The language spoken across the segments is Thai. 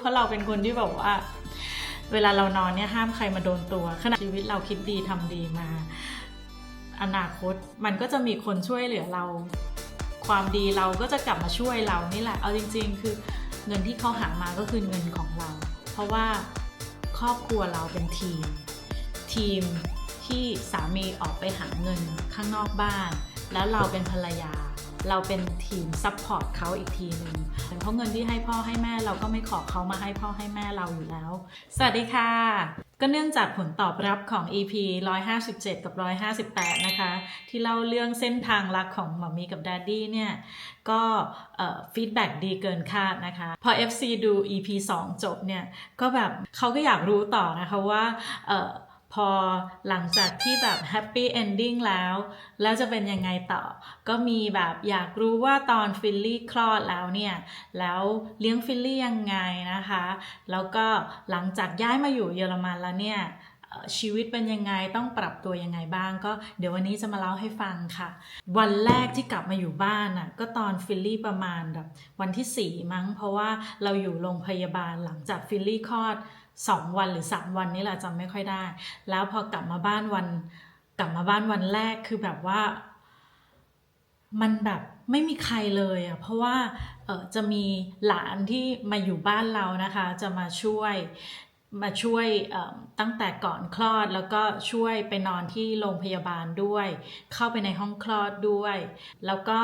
เพราะเราเป็นคนที่แบบว่า เวลาเรานอนเนี่ยห้ามใครมาโดนตัวขณะชีวิตเราคิดดีทำดีมา อนาคตมันก็จะมีคนช่วยเหลือเรา ความดีเราก็จะกลับมาช่วยเรานี่แหละ เอาจริง ๆ คือเงินที่เขาหามาก็คือเงินของเรา เพราะว่าครอบครัวเราเป็นทีม ทีมที่สามีออกไปหาเงินข้างนอกบ้าน แล้วเราเป็นภรรยา เราเป็นทีมซัพพอร์ตเขาอีกทีหนึ่งเพราะเงินที่ให้พ่อให้แม่เราก็ไม่ขอเขามาให้พ่อให้แม่เราอยู่แล้ว สวัสดีค่ะ ก็เนื่องจากผลตอบรับของ EP 157 กับ 158 นะคะ ที่เล่าเรื่องเส้นทางรักของหมอมีกับดัดดี้เนี่ย ก็ฟีดแบ็ดีเกินคาดนะคะ พอ FC ดู EP 2 จบเนี่ย ก็แบบเขาก็อยากรู้ต่อนะคะว่า พอหลังจากที่แบบแฮปปี้เอนดิ้งแล้ว แล้วจะเป็นยังไงต่อ ก็มีแบบอยากรู้ว่าตอนฟิลลี่คลอดแล้วเนี่ย แล้วเลี้ยงฟิลลี่ยังไงนะคะ แล้วก็หลังจากย้ายมาอยู่เยอรมันแล้วเนี่ยชีวิตเป็นยังไงต้องปรับตัวยังไงบ้าง ก็เดี๋ยววันนี้จะมาเล่าให้ฟังค่ะ วันแรกที่กลับมาอยู่บ้านน่ะก็ตอนฟิลลี่ประมาณแบบวันที่ 4 มั้ง เพราะว่าเราอยู่โรงพยาบาลหลังจากฟิลลี่คลอด 2 วันหรือ 3 วันนี่แหละจำไม่ค่อยได้ แล้วพอกลับมาบ้านวัน กลับมาบ้านวันแรกคือแบบว่า มันแบบไม่มีใครเลยอะเพราะว่าเออจะมีหลานที่มาอยู่บ้านเรานะคะ จะมาช่วย มาช่วยตั้งแต่ก่อนคลอด แล้วก็ช่วยไปนอนที่โรงพยาบาลด้วย เข้าไปในห้องคลอดด้วย แล้วก็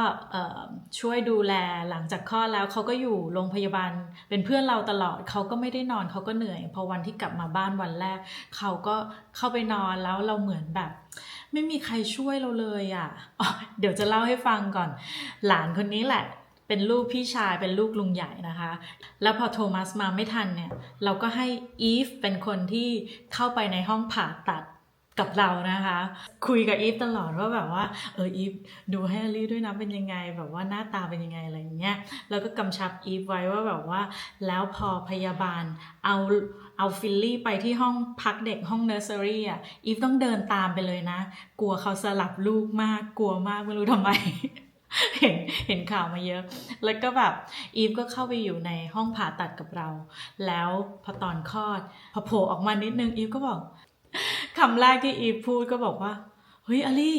ช่วยดูแลหลังจากคลอดแล้วเขาก็อยู่โรงพยาบาลเป็นเพื่อนเราตลอดเขาก็ไม่ได้นอนเขาก็เหนื่อย พอวันที่กลับมาบ้านวันแรกเขาก็เข้าไปนอนแล้วเราเหมือนแบบ ไม่มีใครช่วยเราเลยอะ่ะเดี๋ยวจะเล่าให้ฟังก่อน หลานคนนี้แหละ เป็นลูกพี่ชายเป็นลูกลุงใหญ่นะคะ แล้วพอโทมัสมาไม่ทันเนี่ย เราก็ให้อีฟเป็นคนที่เข้าไปในห้องผ่าตัดกับเรานะคะ คุยกับอีฟตลอดว่าแบบว่า เอออีฟดูให้อลี่ด้วยนะเป็นยังไง แบบว่าหน้าตาเป็นยังไงอะไรอย่างเงี้ยแล้วก็กำชับอีฟไว้ว่าแบบว่า แล้วพอพยาบาลเอาเอาฟิลลี่ไปที่ห้องพักเด็กห้องเนอร์เซอรี่อะอีฟต้องเดินตามไปเลยนะ กลัวเขาสลับลูกมากกลัวมากไม่รู้ทำไม เห็นเห็นข่าวมาเยอะ แล้วก็แบบอีฟก็เข้าไปอยู่ในห้องผ่าตัดกับเรา แล้วพอตอนคลอด พอโผล่ออกมานิดนึงอีฟก็บอกคำแรกที่อีฟพูดก็บอกว่า เฮ้ยอลี่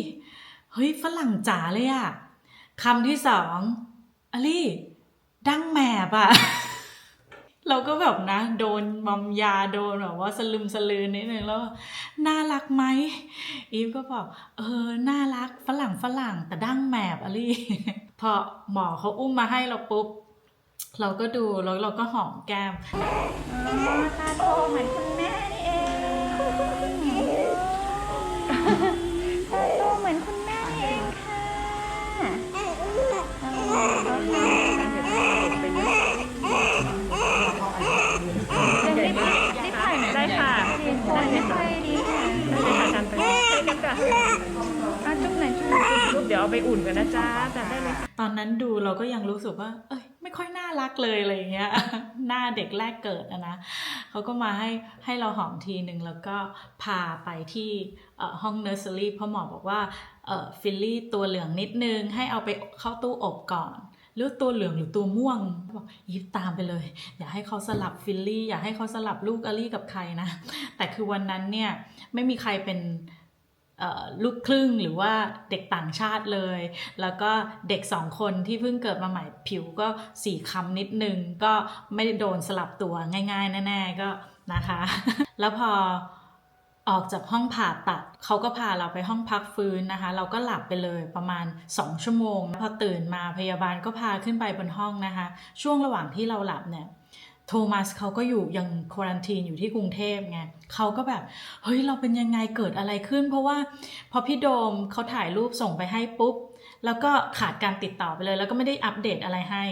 เฮ้ยฝรั่งจ๋าเลยอะคำที่สองอลี่ดั้งแมบอะ เราก็แบบนะ โดนมอมยาโดนแบบว่าสลึมสลือนิดนึงแล้วน่ารักไหมอีฟก็บอกเออน่ารักฝรั่งฝรั่งแต่ดั้งแมบอลี่พอหมอเขาอุ้มมาให้เราปุ๊บเราก็ดูแล้วเราก็หอมแก้มอ๋อตาโตเหมือนคุณแม่ อะจุ๊บไหนจุ๊บหน่อยลูกเดี๋ยวเอาไปอุ่นกันนะจ๊ะจันได้เลยค่ตอนนั้นดูเราก็ยังรู้สึกว่า เอ้ยไม่ค่อยน่ารักเลยอะไรเงี้ย หน้าเด็กแรกเกิดอะนะเขาก็มาให้ให้เราหอมทีหนึ่งแล้วก็พาไปที่ห้องเนอร์เซอรี่เพราะหมอบอกว่าฟิลลี่ตัวเหลืองนิดนึง ให้เอาไปเข้าตู้อบก่อนหรือตัวเหลืองหรือตัวม่วงบอกยิบตามไปเลย อย่าให้เขาสลับฟิลลี่ อย่าให้เขาสลับลูกอลี่กับใครนะ แต่คือวันนั้นเนี่ย ไม่มีใครเป็น ลูกครึ่งหรือว่าเด็กต่างชาติเลย แล้วก็เด็กสองคนที่เพิ่งเกิดมาใหม่ผิวก็สีคำนิดนึง ก็ไม่ได้โดนสลับตัวง่าย ๆ แน่ ๆ ก็นะคะ แล้วพอออกจากห้องผ่าตัดเขาก็พาเราไปห้องพักฟื้นนะคะ เราก็หลับไปเลยประมาณ 2 ชั่วโมง พอตื่นมาพยาบาลก็พาขึ้นไปบนห้องนะคะ ช่วงระหว่างที่เราหลับเนี่ย โทมัสเขาก็อยู่ยังควอนตีนอยู่ที่กรุงเทพไงเขาก็แบบ เฮ้ย เราเป็นยังไงเกิดอะไรขึ้น เพราะว่าพอพี่โดมเขาถ่ายรูปส่งไปให้ปุ๊บ แล้วก็ขาดการติดต่อไปเลย แล้วก็ไม่ได้อัปเดตอะไรให้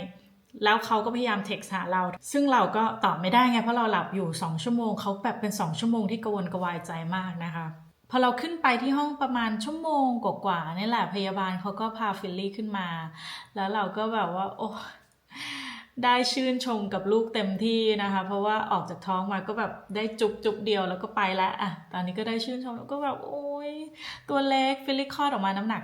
แล้วเขาก็พยายามเท็กซ์หาเรา ซึ่งเราก็ตอบไม่ได้ไง เพราะเราหลับอยู่ 2 ชั่วโมงเขาแบบเป็น 2 ชั่วโมงที่กวนกวายใจมากนะคะพอเราขึ้นไปที่ห้องประมาณชั่วโมงกว่าๆนี่แหละพยาบาลเขาก็พาฟิลลี่ขึ้นมา แล้วเราก็แบบว่า โอ้ ได้ชื่นชมกับลูกเต็มที่นะคะ เพราะว่าออกจากท้องมาก็แบบได้จุบจุบเดียวแล้วก็ไปแล้วอะตอนนี้ก็ได้ชื่นชมแล้วก็แบบโอ้ยตัวเล็กฟิลลี่คลอดออกมาน้ำหนัก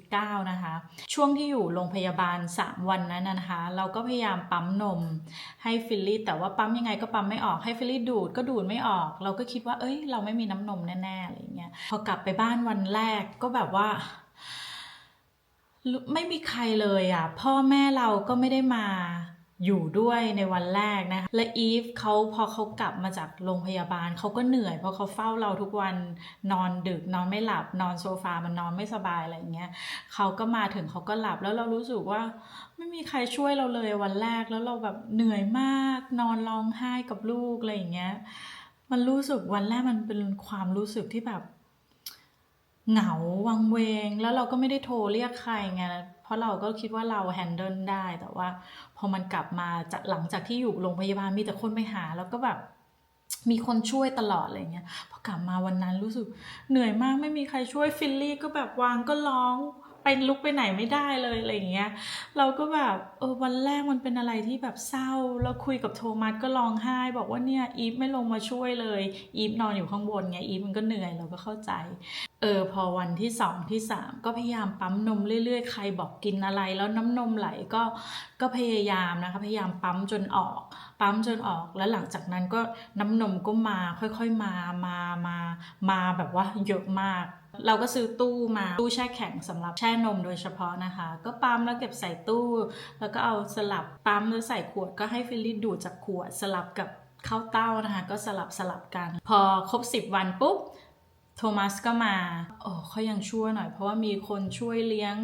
2.9 นะคะ ช่วงที่อยู่โรงพยาบาล 3 วันนั้นนะคะ เราก็พยายามปั๊มนมให้ฟิลลี่แต่ว่าปั๊มยังไงก็ปั๊มไม่ออกให้ฟิลลี่ดูดก็ดูดไม่ออก เราก็คิดว่าเอ้ย เราไม่มีน้ำนมแน่ๆอะไรเงี้ยพอกลับไปบ้านวันแรกก็แบบว่าไม่มีใครเลยอะ พ่อแม่เราก็ไม่ได้มา อยู่ด้วยในวันแรกนะคะและอีฟเขาพอเขากลับมาจากโรงพยาบาลเขาก็เหนื่อย เพราะเขาเฝ้าเราทุกวันนอนดึกนอนไม่หลับ นอนโซฟามันนอนไม่สบายอะไรอย่างเงี้ยเขาก็มาถึงเขาก็หลับแล้วเรารู้สึกว่าไม่มีใครช่วยเราเลยวันแรกแล้วเราแบบเหนื่อยมาก นอนร้องไห้กับลูกอะไรอย่างเงี้ยมันรู้สึกวันแรกมันเป็นความรู้สึกที่แบบเหงาวังเวง แล้วเราก็ไม่ได้โทรเรียกใครไง ราะเราก็คิดว่าเราแฮนเดิลได้แต่ว่า พอมันกลับมาจากหลังจากที่อยู่โรงพยาบาลมีแต่คนไปหา แล้วก็แบบมีคนช่วยตลอดอะไรเงี้ยพอกลับมาวันนั้นรู้สึกเหนื่อยมากไม่มีใครช่วยฟิลลี่ก็แบบวางก็ร้อง ไปลุกไปไหนไม่ได้เลยอะไรอย่างเงี้ย เราก็แบบเออวันแรกมันเป็นอะไรที่แบบเศร้าแล้วคุยกับโทมัสก็ร้องไห้ บอกว่าเนี่ยอีฟไม่ลงมาช่วยเลย อีฟนอนอยู่ข้างบนไงอีฟมันก็เหนื่อยเราก็เข้าใจ เออพอวันที่สองที่สามก็พยายามปั๊มนมเรื่อยๆ ใครบอกกินอะไรแล้วน้ำนมไหลก็ก็พยายามนะคะพยายามปั๊มจนออก ปั๊มจนออกแล้วหลังจากนั้นก็น้ำนมก็มาค่อยๆมามามามาแบบว่าเยอะมาก เราก็ซื้อตู้มาตู้แช่แข็งสำหรับแช่นมโดยเฉพาะนะคะ ก็ปั๊มแล้วเก็บใส่ตู้ แล้วก็เอาสลับปั๊มแล้วใส่ขวดก็ให้ฟิลลี่ดูดจากขวดสลับกับเข้าเต้านะคะ ก็สลับสลับกัน พอครบ 10 วันปุ๊บโทมัสก็มาโอ้เขายังช่วยหน่อย เพราะว่ามีคนช่วยเลี้ยง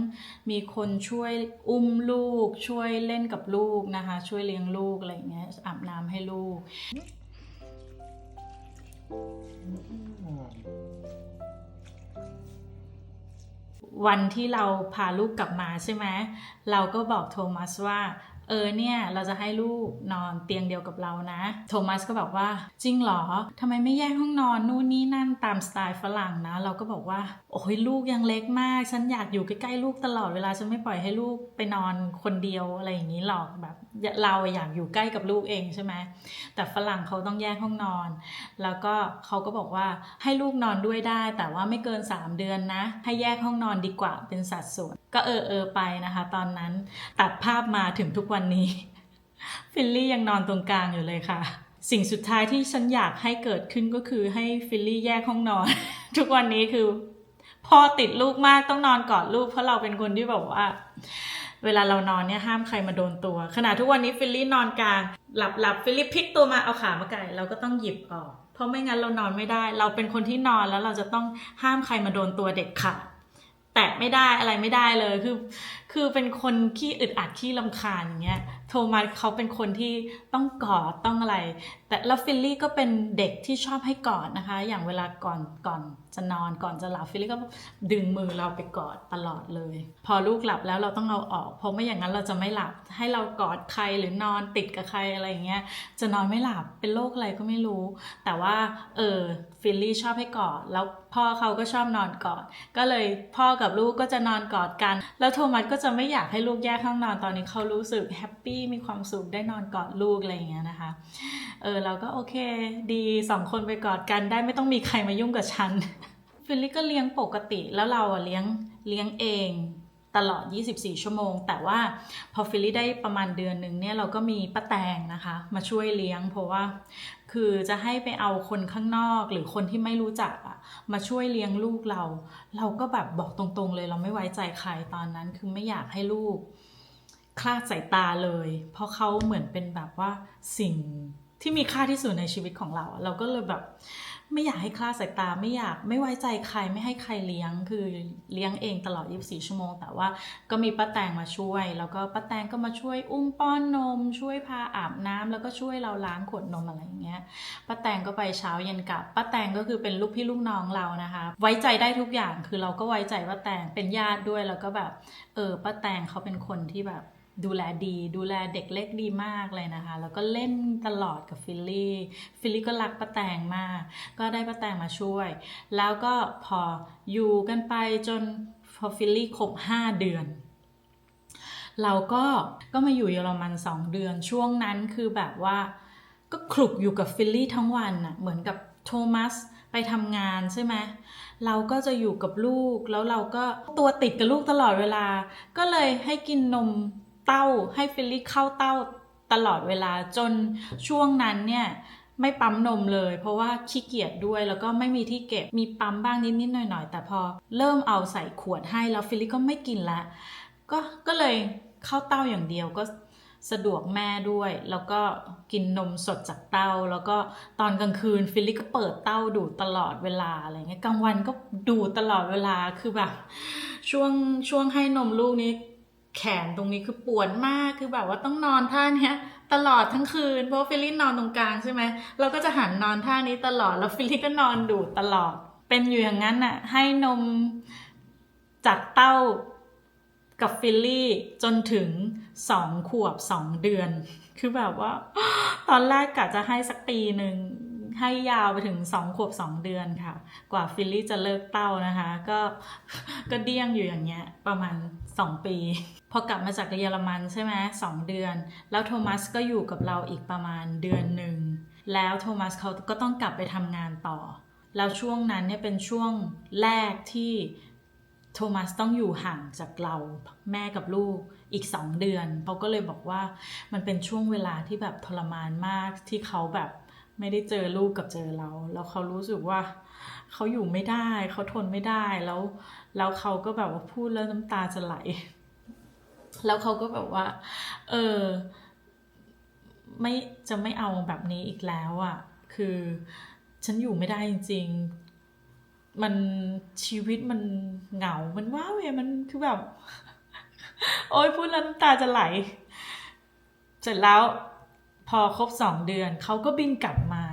มีคนช่วยอุ้มลูก ช่วยเล่นกับลูกนะคะ ช่วยเลี้ยงลูกอะไรอย่างเงี้ย อาบน้ำให้ลูก วันที่เราพาลูกกลับมาใช่ไหมเราก็บอกโทมัสว่า เออเนี่ยเราจะให้ลูกนอนเตียงเดียวกับเรานะ โทมัสก็บอกว่าจริงเหรอทำไมไม่แยกห้องนอนนู่นนี่นั่นตามสไตล์ฝรั่งนะ เราก็บอกว่า โอ้ยลูกยังเล็กมาก ฉันอยากอยู่ใกล้ๆลูกตลอดเวลาฉันไม่ปล่อยให้ลูกไปนอนคนเดียวอะไรอย่างนี้หรอกแบบเราอยากอยู่ใกล้กับลูกเองใช่ไหมแต่ฝรั่งเขาต้องแยกห้องนอน แล้วก็เขาก็บอกว่าให้ลูกนอนด้วยได้ แต่ว่าไม่เกิน 3 เดือนนะ ให้แยกห้องนอนดีกว่าเป็นสัดส่วน ก็เออเออไปนะคะ ตอนนั้นตัดภาพมาถึงทุกวันนี้ ฟิลลี่ยังนอนตรงกลางอยู่เลยค่ะ สิ่งสุดท้ายที่ฉันอยากให้เกิดขึ้นก็คือให้ฟิลลี่แยกห้องนอน ทุกวันนี้คือพ่อติดลูกมากต้องนอนกอดลูกเพราะเราเป็นคนที่แบบว่า เวลาเรานอนเนี่ยห้ามใครมาโดนตัว ขณะทุกวันนี้ฟิลลี่นอนกลาง หลับหลับฟิลลี่พลิกตัวมาเอาขามาไก่เราก็ต้องหยิบออก เพราะไม่งั้นเรานอนไม่ได้ เราเป็นคนที่นอนแล้วเราจะต้องห้ามใครมาโดนตัวเด็กขาด แตะไม่ได้อะไรไม่ได้เลยคือ คือเป็นคนขี้อึดอัดขี้ลำคาญอย่างเงี้ยโทมัสเขาเป็นคนที่ต้องกอดต้องอะไร แต่แล้วฟิลลี่ก็เป็นเด็กที่ชอบให้กอดนะคะ อย่างเวลาก่อนก่อนจะนอนก่อนจะหลับฟิลลี่ก็ดึงมือเราไปกอดตลอดเลย พอลูกหลับแล้วเราต้องเอาออก เพราะไม่อย่างนั้นเราจะไม่หลับให้เรากอดใครหรือนอนติดกับใครอะไรเงี้ยจะนอนไม่หลับเป็นโรคอะไรก็ไม่รู้ แต่ว่าเออฟิลลี่ชอบให้กอดแล้วพ่อเขาก็ชอบนอนกอดก็เลยพ่อกับลูกก็จะนอนกอดกัน แล้วโทมัสก็จะะไม่อยากให้ลูกแยกห้องนอนตอนนี้เขารู้สึกแฮปปี้มีความสุขได้นอนกอดลูกอะไรอย่างเงี้ยนะคะเออเราก็โอเค ดีสองคนไปกอดกันได้ไม่ต้องมีใครมายุ่งกับฉันฟิลลี่ก็เลี้ยงปกติแล้วเราอะเลี้ยงเลี้ยงเองตลอด 24 ชั่วโมง แต่ว่าพอฟิลลี่ได้ประมาณเดือนหนึ่งเนี่ยเราก็มีป้าแตงนะคะ มาช่วยเลี้ยง เพราะว่า คือจะให้ไปเอาคนข้างนอกหรือคนที่ไม่รู้จักอะมาช่วยเลี้ยงลูกเรา เราก็แบบบอกตรงๆเลยเราไม่ไว้ใจใครตอนนั้น คือไม่อยากให้ลูกคลาดสายตาเลย เพราะเขาเหมือนเป็นแบบว่าสิ่งที่มีค่าที่สุดในชีวิตของเรา เราก็เลยแบบ ไม่อยากให้คลาดสายตาไม่อยากไม่ไว้ใจใครไม่ให้ใครเลี้ยงคือเลี้ยงเองตลอด 24 ชั่วโมง แต่ว่าก็มีป้าแตงมาช่วย แล้วก็ป้าแตงก็มาช่วยอุ้มป้อนนม ช่วยพาอาบน้ำแล้วก็ช่วยเราล้างขวดนมอะไรอย่างเงี้ยป้าแตงก็ไปเช้าเย็นกลับป้าแตงก็คือเป็นลูกพี่ลูกน้องเรานะคะ ไว้ใจได้ทุกอย่างคือเราก็ไว้ใจป้าแตงเป็นญาติด้วยแล้วก็แบบเออป้าแตงเขาเป็นคนที่แบบ ดูแลดี ดูแลเด็กเล็กดีมากเลยนะคะ แล้วก็เล่นตลอดกับฟิลลี่ ฟิลลี่ก็รักป้าแตงมาก ก็ได้ป้าแตงมาช่วย แล้วก็พออยู่กันไปจนพอฟิลลี่ครบ5 เดือน เราก็ก็มาอยู่เยอรมัน 2 เดือนช่วงนั้นคือแบบว่าก็คลุกอยู่กับฟิลลี่ทั้งวันน่ะเหมือนกับโทมัสไปทำงานใช่ไหมเราก็จะอยู่กับลูกแล้วเราก็ตัวติดกับลูกตลอดเวลา ก็เลยให้กินนม เต้าให้ฟิลลี่เข้าเต้าตลอดเวลาจนช่วงนั้นเนี่ยไม่ปั๊มนมเลย เพราะว่าขี้เกียจด้วยแล้วก็ไม่มีที่เก็บมีปั๊มบ้างนิดๆหน่อยๆ แต่พอเริ่มเอาใส่ขวดให้แล้วฟิลลี่ก็ไม่กินละก็ก็เลยเข้าเต้าอย่างเดียวก็สะดวกแม่ด้วย แล้วก็กินนมสดจากเต้า แล้วก็ตอนกลางคืนฟิลลี่ก็เปิดเต้าดูตลอดเวลาอะไรเงี้ยกลางวันก็ดูตลอดเวลาคือแบบช่วงช่วงให้นมลูกนี้ แขนตรงนี้คือปวดมากคือแบบว่าต้องนอนท่าเนี้ย ตลอดทั้งคืนเพราะฟิลลี่นอนตรงกลางใช่ไหมเราก็จะหันนอนท่านี้ตลอดแล้วฟิลลี่ก็นอนดูดตลอด เป็นอยู่อย่างนั้นน่ะ ให้นมจากเต้ากับฟิลลี่จนถึงสองขวบสองเดือน คือแบบว่า ตอนแรกกะจะให้สักปีหนึ่ง ให้ยาวไปถึงสองขวบสองเดือนค่ะ กว่าฟิลลี่จะเลิกเต้านะคะ ก็ก็เดี้ยงอยู่อย่างเงี้ยประมาณสองปี พอกลับมาจากเยอรมันใช่ไหมสองเดือน แล้วโทมัสก็อยู่กับเราอีกประมาณเดือนหนึ่ง แล้วโทมัสเขาก็ต้องกลับไปทำงานต่อ แล้วช่วงนั้นเนี่ยเป็นช่วงแรกที่โทมัสต้องอยู่ห่างจากเราแม่กับลูกอีกสองเดือนเขาก็เลยบอกว่ามันเป็นช่วงเวลาที่แบบทรมานมากที่เขาแบบ ไม่ได้เจอลูกกับเจอเรา แล้วเขารู้สึกว่าเขาอยู่ไม่ได้ เขาทนไม่ได้แล้วแล้วเขาก็แบบว่าพูดแล้วน้ำตาจะไหล แล้วเขาก็แบบว่า เออ ไม่จะไม่เอาแบบนี้อีกแล้วอะ่ะ คือฉันอยู่ไม่ได้จริงๆ มันชีวิตมันเหงา มันว้าเวมันคือแบบ โอ้ยพูดแล้วน้ำตาจะไหล เสร็จแล้ว พอครบสองเดือนเขาก็บินกลับมา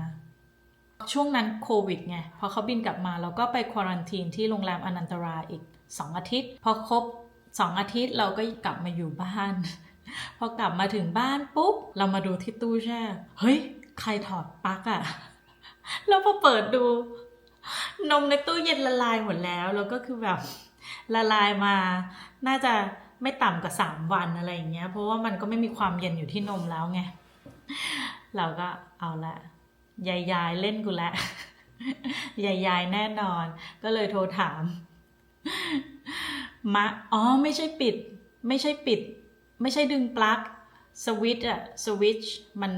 ช่วงนั้นโควิดไงพอเขาบินกลับมาเราก็ไปควอรันทีนที่โรงแรมอนันตราอีกสองอาทิตย์ พอครบสองอาทิตย์เราก็กลับมาอยู่บ้าน พอกลับมาถึงบ้านปุ๊บ เรามาดูที่ตู้แช่เฮ้ย ใครถอดปลั๊กอะแล้วพอเปิดดู นมในตู้เย็นละลายหมดแล้ว แล้วก็คือแบบละลายมา น่าจะไม่ต่ำกว่าสามวันอะไรอย่างเงี้ย เพราะว่ามันก็ไม่มีความเย็นอยู่ที่นมแล้วไง เราก็เอาละยายยายเล่นกูล้วยายยายแน่นอน ก็เลยโทรถามมาอ๋อไม่ใช่ปิด ไม่ใช่ปิด ไม่ใช่ดึงปลั๊กสวิตช์อะสวิตช์มัน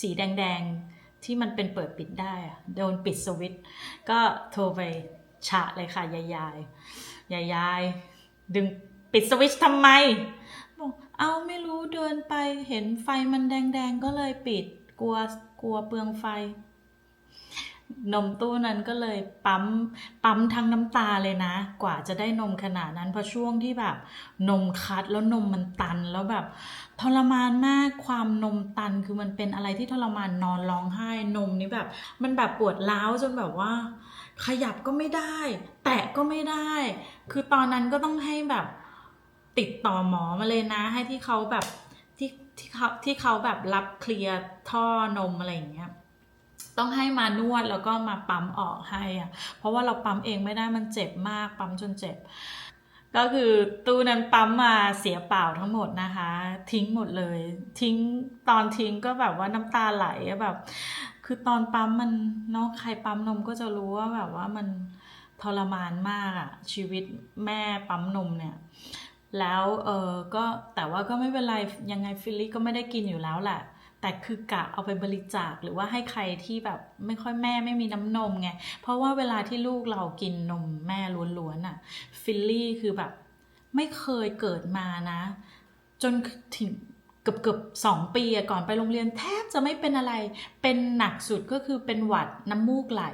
สีแดงๆ ที่มันเป็นเปิดปิดได้อะโดนปิดสวิตช์ก็โทรไปฉะเลยค่ะยายยายยายยายดึงปิดสวิตช์ทำไม เอาไม่รู้เดินไปเห็นไฟมันแดงๆ ก็เลยปิด กลัวกลัวเปลืองไฟ นมตู้นั้นก็เลยปั๊มปั๊มทั้งน้ำตาเลยนะ กว่าจะได้นมขนาดนั้นเพราะช่วงที่แบบ นมคัดแล้วนมมันตันแล้วแบบ ทรมานมากความนมตันคือมันเป็นอะไรที่ทรมานนอนร้องไห้นมนี่แบบ มันแบบปวดร้าวจนแบบว่า ขยับก็ไม่ได้ แตะก็ไม่ได้ คือตอนนั้นก็ต้องให้แบบ ติดต่อหมอมาเลยนะ ให้ที่เขาแบบที่ที่เขาที่เขาแบบรับเคลียร์ท่อนมอะไรอย่างเงี้ยต้องให้มานวดแล้วก็มาปั๊มออกให้อะเพราะว่าเราปั๊มเองไม่ได้มันเจ็บมาก ปั๊มจนเจ็บ ก็คือตู้นั้นปั๊มมาเสียเปล่าทั้งหมดนะคะ ทิ้งหมดเลย ทิ้งตอนทิ้งก็แบบว่าน้ำตาไหลแบบ คือตอนปั๊มมันเนาะใครปั๊มนมก็จะรู้ว่าแบบว่ามันทรมานมากอะชีวิตแม่ปั๊มนมเนี่ย แล้วเออก็แต่ว่าก็ไม่เป็นไรยังไงฟิลลี่ก็ไม่ได้กินอยู่แล้วแหละแต่คือกะเอาไปบริจาคหรือว่าให้ใครที่แบบไม่ค่อยแม่ไม่มีน้ำนมไง เพราะว่าเวลาที่ลูกเรากินนมแม่ล้วนๆอะฟิลลี่คือแบบ ไม่เคยเกิดมานะ จนถึง เกือบเกือบสองปีก่อนไปโรงเรียนแทบจะไม่เป็นอะไร เป็นหนักสุดก็คือเป็นหวัดน้ำมูกไหล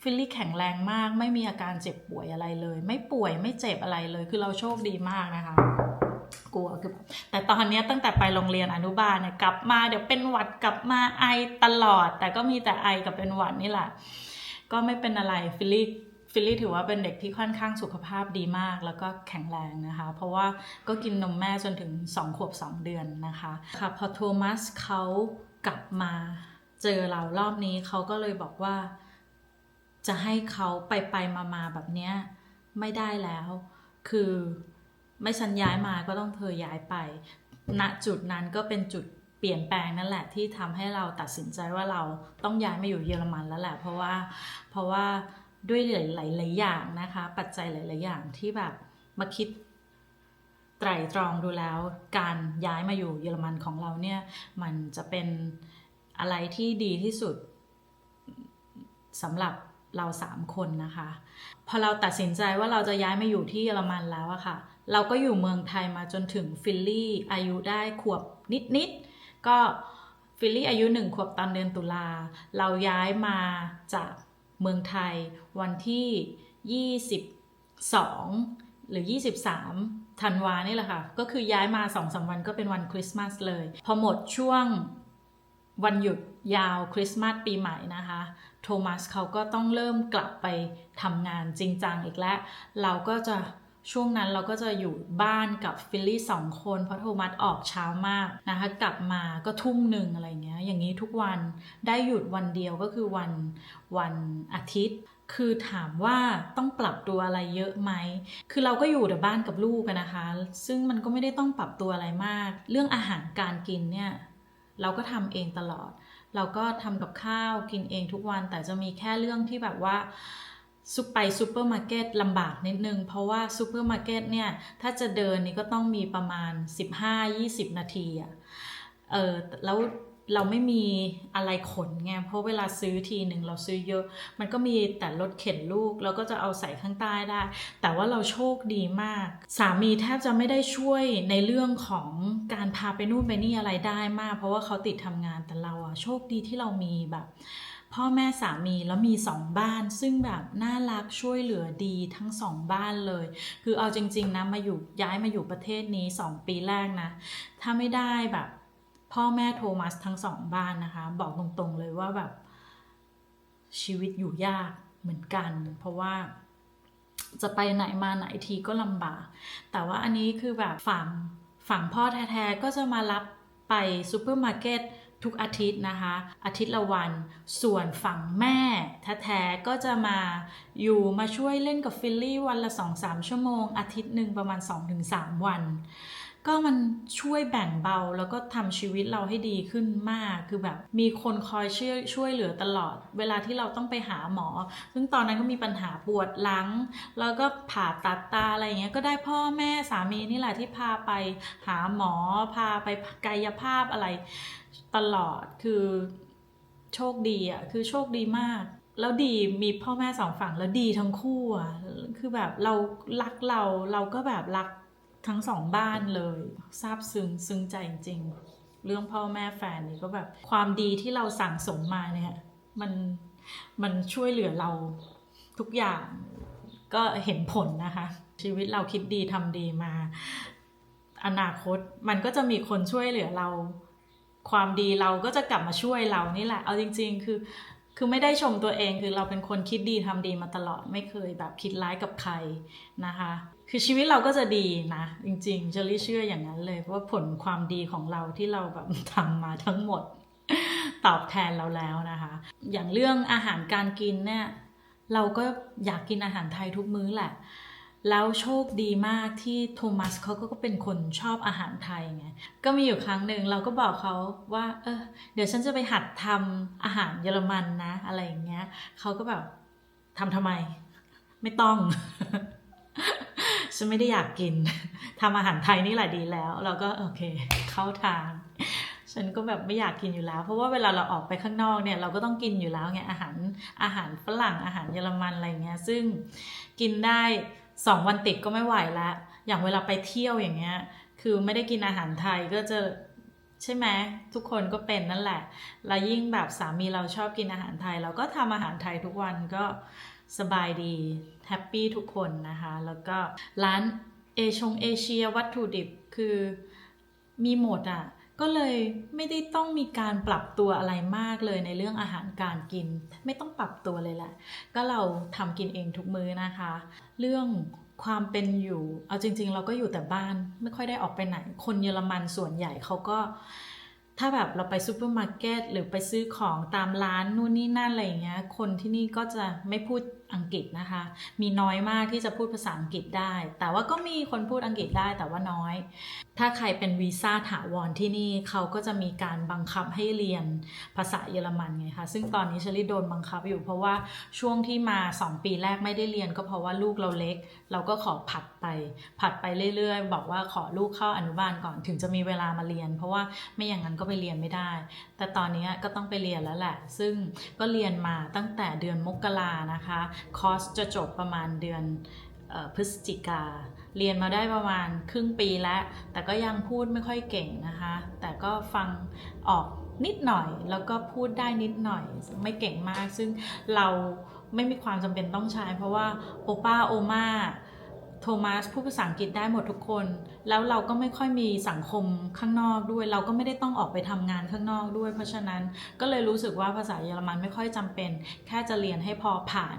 ฟิลลี่แข็งแรงมาก ไม่มีอาการเจ็บป่วยอะไรเลย ไม่ป่วยไม่เจ็บอะไรเลย คือเราโชคดีมากนะคะกลัวคือแบบแต่ตอนนี้ตั้งแต่ไปโรงเรียนอนุบาลเนี่ยกลับมาเดี๋ยวเป็นหวัดกลับมาไอตลอด แต่ก็มีแต่ไอกับเป็นหวัดนี่แหละ ก็ไม่เป็นอะไรฟิลลี่ ฟิลลี่ถือว่าเป็นเด็กที่ค่อนข้างสุขภาพดีมาก แล้วก็แข็งแรงนะคะ เพราะว่าก็กินนมแม่จนถึง 2 ขวบ 2 เดือนนะคะค่ะพอโทมัสเขากลับมาเจอเรารอบนี้เขาก็เลยบอกว่า จะให้เขาไปไปมามาแบบเนี้ยไม่ได้แล้ว คือไม่ฉันย้ายมาก็ต้องเธอย้ายไปณจุดนั้นก็เป็นจุดเปลี่ยนแปลงนั่นแหละที่ทำให้เราตัดสินใจว่าเราต้องย้ายมาอยู่เยอรมันแล้วแหละ เพราะว่าเพราะว่า ด้วยหลายๆอย่างนะคะ ปัจจัยหลาย ๆ อย่างที่แบบมาคิดไตรตรองดูแล้ว การย้ายมาอยู่เยอรมันของเราเนี่ย มันจะเป็นอะไรที่ดีที่สุดสำหรับเราสามคนนะคะ พอเราตัดสินใจว่าเราจะย้ายมาอยู่ที่เยอรมันแล้วอะค่ะ เราก็อยู่เมืองไทยมาจนถึงฟิลลี่อายุได้ขวบนิดๆก็ฟิลลี่อายุหนึ่งขวบตอนเดือนตุลา เราย้ายมาจาก เมืองไทย วันที่ 22 หรือ 23ธันวานี่แหละค่ะ ก็คือย้ายมาสองสามวันก็เป็นวันคริสต์มาสเลย พอหมดช่วงวันหยุดยาวคริสต์มาสปีใหม่นะคะ โทมัสเขาก็ต้องเริ่มกลับไปทำงานจริงจังอีกแล้ว เราก็จะ ช่วงนั้นเราก็จะอยู่บ้านกับฟิลลี่สองคน เพราะโทมัสออกเช้ามากนะคะ กลับมาก็ทุ่มหนึ่งอะไรเงี้ย อย่างนี้ทุกวันได้หยุดวันเดียวก็คือวันวันอาทิตย์ คือถามว่าต้องปรับตัวอะไรเยอะไหม คือเราก็อยู่แต่บ้านกับลูกกันนะคะ ซึ่งมันก็ไม่ได้ต้องปรับตัวอะไรมาก เรื่องอาหารการกินเนี่ยเราก็ทำเองตลอด เราก็ทำกับข้าวกินเองทุกวัน แต่จะมีแค่เรื่องที่แบบว่า ซุปไปซูเปอร์มาร์เก็ตลำบากนิดนึง เพราะว่าซูเปอร์มาร์เก็ตเนี่ย ถ้าจะเดินนี่ก็ต้องมีประมาณ 15-20 นาทีอะเออแล้วเราไม่มีอะไรขนไง เพราะเวลาซื้อทีหนึ่งเราซื้อเยอะ มันก็มีแต่รถเข็นลูก เราก็จะเอาใส่ข้างใต้ได้ แต่ว่าเราโชคดีมาก สามีแทบจะไม่ได้ช่วยในเรื่องของการพาไปนู่นไปนี่อะไรได้มาก เพราะว่าเขาติดทำงานแต่เราอะโชคดีที่เรามีแบบ พ่อแม่สามีแล้วมีสองบ้าน ซึ่งแบบน่ารักช่วยเหลือดีทั้งสองบ้านเลย คือเอาจริง ๆนะมาอยู่ย้ายมาอยู่ประเทศนี้สองปีแรกนะ ถ้าไม่ได้แบบ พ่อแม่โทมัสทั้งสองบ้านนะคะ บอกตรงๆเลยว่าแบบชีวิตอยู่ยากเหมือนกัน เพราะว่าจะไปไหนมาไหนทีก็ลำบาก แต่ว่าอันนี้คือแบบฝั่งฝั่งพ่อแท้ๆก็จะมารับไปซูเปอร์มาร์เก็ต ทุกอาทิตย์นะคะ อาทิตย์ละวัน ส่วนฝั่งแม่แท้ๆก็จะมาอยู่มาช่วยเล่นกับฟิลลี่วันละ 2-3 ชั่วโมง อาทิตย์หนึ่งประมาณ 2-3 วัน ก็มันช่วยแบ่งเบาแล้วก็ทำชีวิตเราให้ดีขึ้นมาก คือแบบมีคนคอยช่วยช่วยเหลือตลอด เวลาที่เราต้องไปหาหมอ ซึ่งตอนนั้นก็มีปัญหาปวดหลัง แล้วก็ผ่าตัดตาอะไรอย่างเงี้ย ก็ได้พ่อแม่สามีนี่แหละที่พาไปหาหมอ พาไปกายภาพอะไรตลอด คือโชคดีอะ คือโชคดีมากแล้วดีมีพ่อแม่สองฝั่งแล้วดีทั้งคู่อะคือแบบเรารักเราเราก็แบบรัก ทั้งสองบ้านเลยซาบซึ้งซึ้งใจจริง เรื่องพ่อแม่แฟนนี่ก็แบบความดีที่เราสั่งสมมาเนี่ยมันมันช่วยเหลือเราทุกอย่างก็เห็นผลนะคะ ชีวิตเราคิดดีทำดีมา อนาคตมันก็จะมีคนช่วยเหลือเรา ความดีเราก็จะกลับมาช่วยเรานี่แหละ เอาจริง ๆ คือคือไม่ได้ชมตัวเองคือเราเป็นคนคิดดีทำดีมาตลอดไม่เคยแบบคิดร้ายกับใครนะคะ คือชีวิตเราก็จะดีนะ จริงๆเจอรี่เชื่ออย่างนั้นเลยเพราะว่าผลความดีของเราที่เราแบบทำมาทั้งหมด ตอบแทนเราแล้วนะคะ อย่างเรื่องอาหารการกินเนี่ยเราก็อยากกินอาหารไทยทุกมื้อแหละ แล้วโชคดีมากที่โทมัสเขาก็เป็นคนชอบอาหารไทยไง ก็มีอยู่ครั้งหนึ่งเราก็บอกเขาว่า เออ เดี๋ยวฉันจะไปหัดทำอาหารเยอรมันนะ อะไรอย่างเงี้ยเขาก็แบบทำทำไม ไม่ต้อง ฉันไม่ได้อยากกินทำอาหารไทยนี่แหละดีแล้ว เราก็โอเค เข้าทาง ฉันก็แบบไม่อยากกินอยู่แล้ว เพราะว่าเวลาเราออกไปข้างนอกเนี่ยเราก็ต้องกินอยู่แล้วไงอาหารอาหารฝรั่งอาหารเยอรมันอะไรเงี้ยซึ่งกินได้สองวันติดก็ไม่ไหวล้วอย่างเวลาไปเที่ยวอย่างเงี้ย คือไม่ได้กินอาหารไทยก็จะใช่ไหมทุกคนก็เป็นนั่นแหละ แล้วยิ่งแบบสามีเราชอบกินอาหารไทย เราก็ทำอาหารไทยทุกวันก็สบายดี แฮปปี้ทุกคนนะคะ แล้วก็ร้านเอชงเอเชียวัตถุดิบคือมีหมดอะ่ะ ก็เลยไม่ได้ต้องมีการปรับตัวอะไรมากเลยในเรื่องอาหารการกิน ไม่ต้องปรับตัวเลยแหละ ก็เราทำกินเองทุกมื้อนะคะ เรื่องความเป็นอยู่ เอาจริง ๆ เราก็อยู่แต่บ้านไม่ค่อยได้ออกไปไหน คนเยอรมันส่วนใหญ่เขาก็ ถ้าแบบเราไปซูเปอร์มาร์เก็ตหรือไปซื้อของตามร้านนู่นนี่นั่นอะไรอย่างเงี้ย คนที่นี่ก็จะไม่พูด อังกฤษนะคะ มีน้อยมากที่จะพูดภาษาอังกฤษได้ แต่ว่าก็มีคนพูดอังกฤษได้แต่ว่าน้อย ถ้าใครเป็นวีซ่าถาวรที่นี่เขาก็จะมีการบังคับให้เรียนภาษาเยอรมันไงคะซึ่งตอนนี้เชลิโดนบังคับอยู่เพราะว่าช่วงที่มา 2 ปีแรกไม่ได้เรียนก็เพราะว่าลูกเราเล็ก เราก็ขอผัดไป ผัดไปเรื่อยๆ บอกว่าขอลูกเข้าอนุบาลก่อนถึงจะมีเวลามาเรียน เพราะว่าไม่อย่างนั้นก็ไปเรียนไม่ได้ แต่ตอนนี้ก็ต้องไปเรียนแล้วแหละ ซึ่งก็เรียนมาตั้งแต่เดือนมกรานะคะคอร์สจะจบประมาณเดือนออพฤศจิกา เรียนมาได้ประมาณครึ่งปีแล้ว แต่ก็ยังพูดไม่ค่อยเก่งนะคะ แต่ก็ฟังออกนิดหน่อย แล้วก็พูดได้นิดหน่อย ไม่เก่งมาก ซึ่งเราไม่มีความจำเป็นต้องใช้ เพราะว่าโอป้าโอมา โทมัสพูดภาษาอังกฤษได้หมดทุกคน แล้วเราก็ไม่ค่อยมีสังคมข้างนอกด้วย เราก็ไม่ได้ต้องออกไปทำงานข้างนอกด้วย เพราะฉะนั้นก็เลยรู้สึกว่าภาษาเยอรมันไม่ค่อยจำเป็น แค่จะเรียนให้พอผ่าน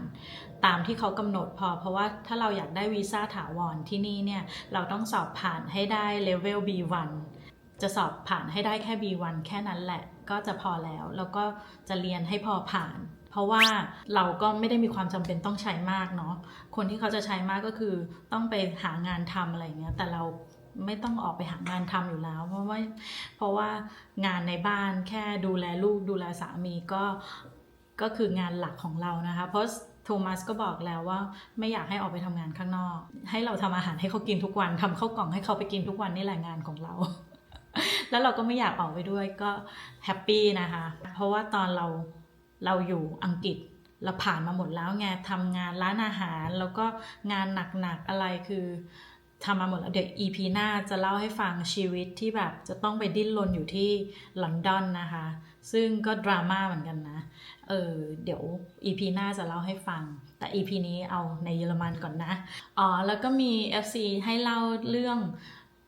ตามที่เขากำหนดพอ เพราะว่าถ้าเราอยากได้วีซ่าถาวรที่นี่เนี่ยเราต้องสอบผ่านให้ได้เลเวล B1 จะสอบผ่านให้ได้แค่ B1 แค่นั้นแหละ ก็จะพอแล้ว แล้วก็จะเรียนให้พอผ่าน เพราะว่าเราก็ไม่ได้มีความจำเป็นต้องใช้มากเนาะคนที่เขาจะใช้มากก็คือต้องไปหางานทำอะไรเงี้ยแต่เราไม่ต้องออกไปหางานทำอยู่แล้ว เพราะว่าเพราะว่างานในบ้านแค่ดูแลลูกดูแลสามีก็ก็คืองานหลักของเรานะคะ เพราะโทมัสก็บอกแล้วว่าไม่อยากให้ออกไปทำงานข้างนอก ให้เราทำอาหารให้เขากินทุกวันทำข้าวกล่องให้เขาไปกินทุกวันนี่แหละงานของเรา แล้วเราก็ไม่อยากออกไปด้วยก็แฮปปี้นะคะ เพราะว่าตอนเรา เราอยู่อังกฤษเราผ่านมาหมดแล้วไงทำงานร้านอาหารแล้วก็งานหนักๆอะไรคือทำมาหมดแล้วเดี๋ยว EP หน้าจะเล่าให้ฟังชีวิตที่แบบจะต้องไปดิ้นรนอยู่ที่ลอนดอนนะคะ ซึ่งก็ดราม่าเหมือนกันนะ เออเดี๋ยว EP หน้าจะเล่าให้ฟัง แต่ EP นี้เอาในเยอรมันก่อนนะ อ๋อ แล้วก็มี FC ให้เล่าเรื่อง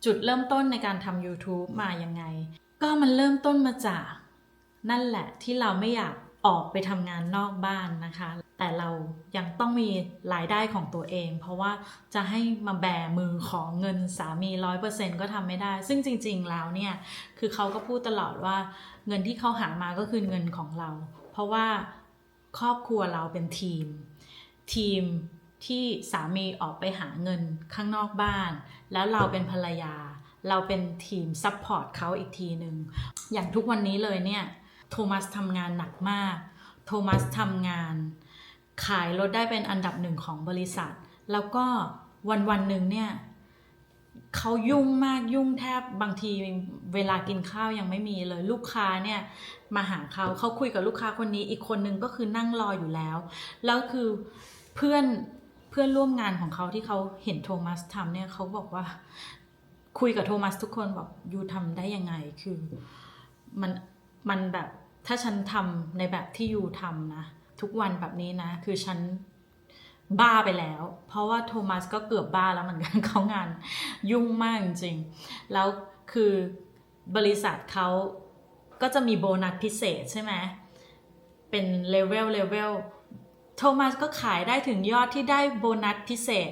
จุดเริ่มต้นในการทำ YouTube มายังไง ก็มันเริ่มต้นมาจาก นั่นแหละที่เราไม่อยาก ออกไปทำงานนอกบ้านนะคะ แต่เรายังต้องมีรายได้ของตัวเอง เพราะว่าจะให้มาแบมือของเงินสามีร้อยเปอร์เซ็นก็ทำไม่ได้ ซึ่งจริง ๆ แล้วเนี่ย คือเขาก็พูดตลอดว่าเงินที่เขาหามาก็คือเงินของเรา เพราะว่าครอบครัวเราเป็นทีม ทีมที่สามีออกไปหาเงินข้างนอกบ้าน แล้วเราเป็นภรรยา เราเป็นทีมซัพพอร์ตเขาอีกทีหนึ่งอย่างทุกวันนี้เลยเนี่ย โทมัสทำงานหนักมาก โทมัสทำงาน ขายรถได้เป็นอันดับหนึ่งของบริษัท แล้วก็วันวันหนึ่งเนี่ยเขายุ่งมากยุ่งแทบบางทีเวลากินข้าวยังไม่มีเลยลูกค้าเนี่ยมาหาเขาเขาคุยกับลูกค้าคนนี้อีกคนนึงก็คือนั่งรออยู่แล้ว แล้วคือเพื่อนเพื่อนร่วมงานของเขาที่เขาเห็นโทมัสทำเนี่ยเขาบอกว่าคุยกับโทมัสทุกคนบอกยูทำได้ยังไงคือมันมันแบบ ถ้าฉันทำในแบบที่ยูทำนะ ทุกวันแบบนี้นะ คือฉันบ้าไปแล้ว เพราะว่าโทมัสก็เกือบบ้าแล้วเหมือนกันเขางานยุ่งมากจริงๆแล้วคือบริษัทเขาก็จะมีโบนัสพิเศษใช่ไหมเป็นเลเวลเลเวลโทมัสก็ขายได้ถึงยอดที่ได้โบนัสพิเศษ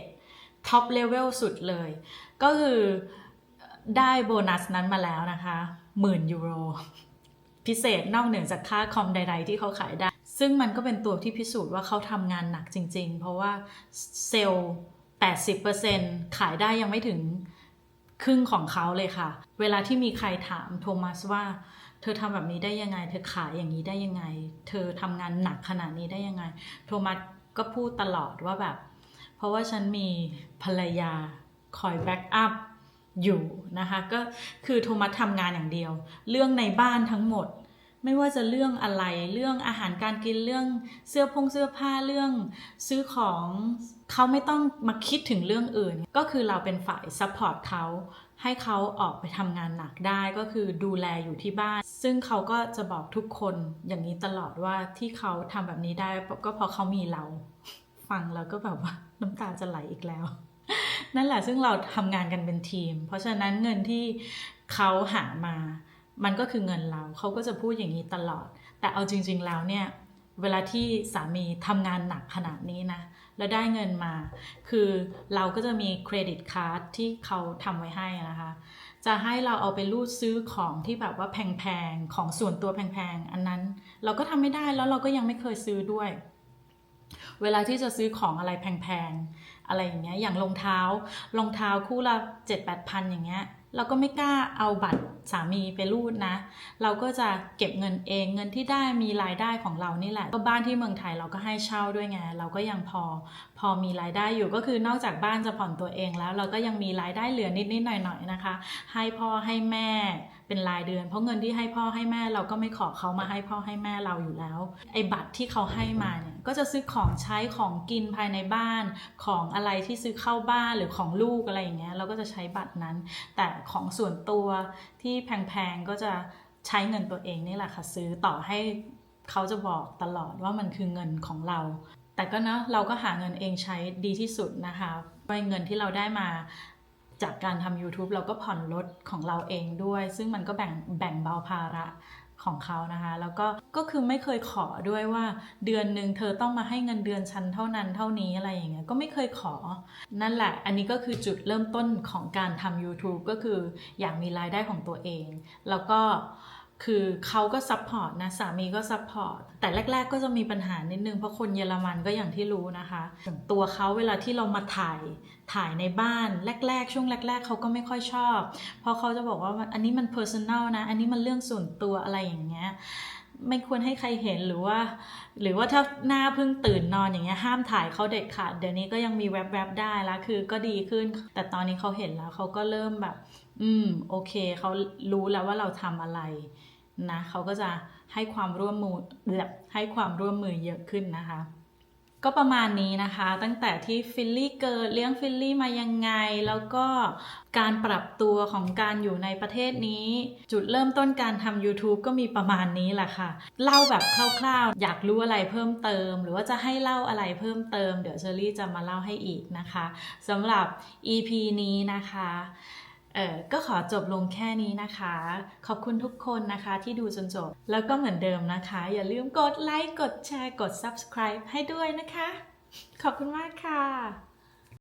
ท็อปเลเวลสุดเลย ก็คือได้โบนัสนั้นมาแล้วนะคะหมื่นยูโร พิเศษนอกเหนือจากค่าคอมใด ๆ ที่เขาขายได้ ซึ่งมันก็เป็นตัวที่พิสูจน์ว่าเขาทำงานหนักจริง ๆ เพราะว่าเซลล์ 80%ขายได้ยังไม่ถึงครึ่งของเขาเลยค่ะ เวลาที่มีใครถามโทมัสว่า เธอทำแบบนี้ได้ยังไง เธอขายอย่างนี้ได้ยังไง เธอทำงานหนักขนาดนี้ได้ยังไง โทมัสก็พูดตลอดว่าแบบ เพราะว่าฉันมีภรรยาคอยแบ็กอัพ อยู่นะคะก็คือโทมัสทำงานอย่างเดียว เรื่องในบ้านทั้งหมด ไม่ว่าจะเรื่องอะไรเรื่องอาหารการกินเรื่องเสื้อพงเสื้อผ้าเรื่องซื้อของเขาไม่ต้องมาคิดถึงเรื่องอื่น ก็คือเราเป็นฝ่ายซัพพอร์ตเขาให้เขาออกไปทำงานหนักได้ก็คือดูแลอยู่ที่บ้าน ซึ่งเขาก็จะบอกทุกคนอย่างนี้ตลอดว่าที่เขาทำแบบนี้ได้ก็เพราะเขามีเรา ฟังแล้วก็แบบว่าน้ำตาจะไหลอีกแล้ว นั่นแหละซึ่งเราทำงานกันเป็นทีม เพราะฉะนั้นเงินที่เขาหามา มันก็คือเงินเราเขาก็จะพูดอย่างนี้ตลอด แต่เอาจริง ๆ แล้วเนี่ยเวลาที่สามีทำงานหนักขนาดนี้นะ แล้วได้เงินมา คือเราก็จะมีเครดิตการ์ดที่เขาทำไว้ให้นะคะ จะให้เราเอาไปรูดซื้อของที่แบบว่าแพงๆ ของส่วนตัวแพงๆ อันนั้นเราก็ทำไม่ได้แล้วเราก็ยังไม่เคยซื้อด้วย เวลาที่จะซื้อของอะไรแพงๆ อะไรอย่างเงี้ยอย่างรองเท้ารองเท้าคู่ละ7 8 0 0 0อย่างเงี้ยเราก็ไม่กล้าเอาบัตรสามีไปรูดนะ เราก็จะเก็บเงินเองเงินที่ได้มีรายได้ของเรานี่แหละ ก็บ้านที่เมืองไทยเราก็ให้เช่าด้วยไง เราก็ยังพอพอมีรายได้อยู่ก็คือนอกจากบ้านจะผ่อนตัวเองแล้ว เราก็ยังมีรายได้เหลือนิดๆหน่อยๆนะคะ ให้พ่อให้แม่ เป็นรายเดือน เพราะเงินที่ให้พ่อให้แม่เราก็ไม่ขอเขามาให้พ่อให้แม่เราอยู่แล้ว ไอ้บัตรที่เขาให้มาเนี่ยก็จะซื้อของใช้ของกินภายในบ้าน ของอะไรที่ซื้อเข้าบ้านหรือของลูกอะไรอย่างเงี้ยเราก็จะใช้บัตรนั้น แต่ของส่วนตัวที่แพงๆก็จะใช้เงินตัวเองนี่แหละค่ะซื้อต่อให้เขาจะบอกตลอดว่ามันคือเงินของเรา แต่ก็นะเราก็หาเงินเองใช้ดีที่สุดนะคะด้วยเงินที่เราได้มา จากการทำ YouTube เราก็ผ่อนรถของเราเองด้วย ซึ่งมันก็แบ่งแบ่งเบาภาระของเขานะคะ แล้วก็ก็คือไม่เคยขอด้วยว่า เดือนหนึ่งเธอต้องมาให้เงินเดือนฉันเท่านั้นเท่านี้อะไรอย่างเงี้ยก็ไม่เคยขอ นั่นแหละ อันนี้ก็คือจุดเริ่มต้นของการทำ YouTube ก็คืออยากมีรายได้ของตัวเอง แล้วก็ คือเขาก็ซัพพอร์ตนะสามีก็ซัพพอร์ตแต่แรก ๆ ก็จะมีปัญหานิดนึงเพราะคนเยอรมันก็อย่างที่รู้นะคะตัวเขาเวลาที่เรามาถ่ายถ่ายในบ้านแรก ๆ ช่วงแรก ๆเขาก็ไม่ค่อยชอบ เพราะเขาจะบอกว่าอันนี้มัน personal นะ อันนี้มันเรื่องส่วนตัวอะไรอย่างเงี้ยไม่ควรให้ใครเห็นหรือว่า หรือว่าถ้าหน้าเพิ่งตื่นนอนอย่างเงี้ยห้ามถ่ายเขาเด็ดขาดเดี๋ยวนี้ก็ยังมีแวบๆได้แล้วคือก็ดีขึ้น แต่ตอนนี้เขาเห็นแล้วเขาก็เริ่มแบบ อืม โอเคเขารู้แล้วว่าเราทำอะไร นะเขาก็จะให้ความร่วมมือแบบให้ความร่วมมือเยอะขึ้นนะคะ ก็ประมาณนี้นะคะ ตั้งแต่ที่ฟิลลี่เกิดเลี้ยงฟิลลี่มายังไง แล้วก็การปรับตัวของการอยู่ในประเทศนี้ จุดเริ่มต้นการทำ YouTube ก็มีประมาณนี้แหละค่ะ เล่าแบบคร่าวๆ อยากรู้อะไรเพิ่มเติม หรือว่าจะให้เล่าอะไรเพิ่มเติม เดี๋ยวเชอรี่จะมาเล่าให้อีกนะคะสำหรับ EP นี้นะคะ เออก็ขอจบลงแค่นี้นะคะ ขอบคุณทุกคนนะคะที่ดูจนจบ แล้วก็เหมือนเดิมนะคะ อย่าลืมกดไลค์ กดแชร์ กด subscribe ให้ด้วยนะคะ ขอบคุณมากค่ะ